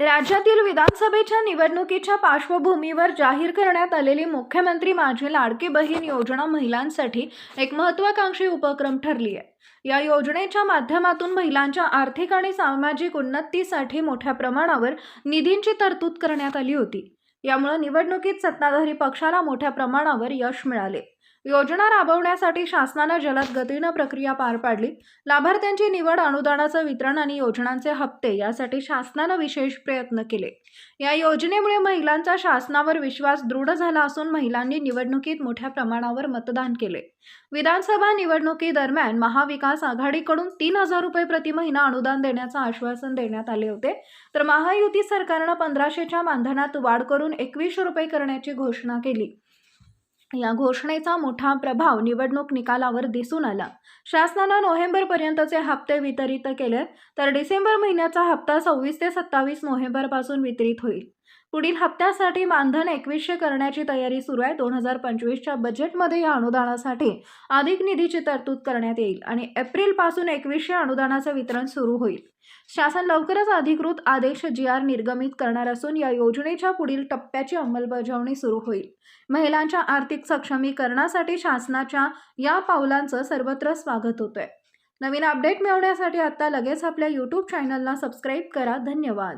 राज्यातील विधानसभेच्या निवडणुकीच्या पार्श्वभूमीवर जाहीर करण्यात आलेली मुख्यमंत्री माझी लाडकी बहीण योजना महिलांसाठी एक महत्त्वाकांक्षी उपक्रम ठरली आहे. या योजनेच्या माध्यमातून महिलांच्या आर्थिक आणि सामाजिक उन्नतीसाठी मोठ्या प्रमाणावर निधींची तरतूद करण्यात आली होती. यामुळे निवडणुकीत सत्ताधारी पक्षाला मोठ्या प्रमाणावर यश मिळाले. योजना राबवण्यासाठी शासनानं जलद गतीनं प्रक्रिया पार पाडली. लाभार्थ्यांची निवड अनुदानाचं वितरण आणि योजनांचे हप्ते यासाठी शासनानं विशेष प्रयत्न केले. या योजनेमुळे महिलांचा शासनावर विश्वास दृढ झाला असून महिलांनी निवडणुकीत मोठ्या प्रमाणावर मतदान केले. विधानसभा निवडणुकीदरम्यान महाविकास आघाडीकडून तीन हजार रुपये प्रति महिना अनुदान देण्याचं आश्वासन देण्यात आले होते. तर महायुती सरकारनं पंधराशेच्या मानधनात वाढ करून एकवीसशे रुपये करण्याची घोषणा केली. या घोषणेचा मोठा प्रभाव निवडणूक निकालावर दिसून आला. शासनानं नोव्हेंबरपर्यंतचे हप्ते वितरित केले तर डिसेंबर महिन्याचा हप्ता सव्वीस ते सत्तावीस नोव्हेंबरपासून वितरित होईल. पुढील हप्त्यासाठी मानधन एकवीसशे करण्याची तयारी सुरू आहे. दोन हजार पंचवीसच्या बजेटमध्ये या अनुदानासाठी अधिक निधीची तरतूद करण्यात येईल आणि एप्रिलपासून एकवीसशे अनुदानाचं वितरण सुरू होईल. शासन लवकरच अधिकृत आदेश जी आर निर्गमित करणार असून या योजनेच्या पुढील टप्प्याची अंमलबजावणी सुरू होईल. महिलांच्या आर्थिक सक्षमीकरणासाठी शासनाच्या या पावलांचं सर्वत्र स्वागत होतंय. नवीन अपडेट मिळवण्यासाठी आता लगेच आपल्या यूट्यूब चॅनलला सबस्क्राईब करा. धन्यवाद.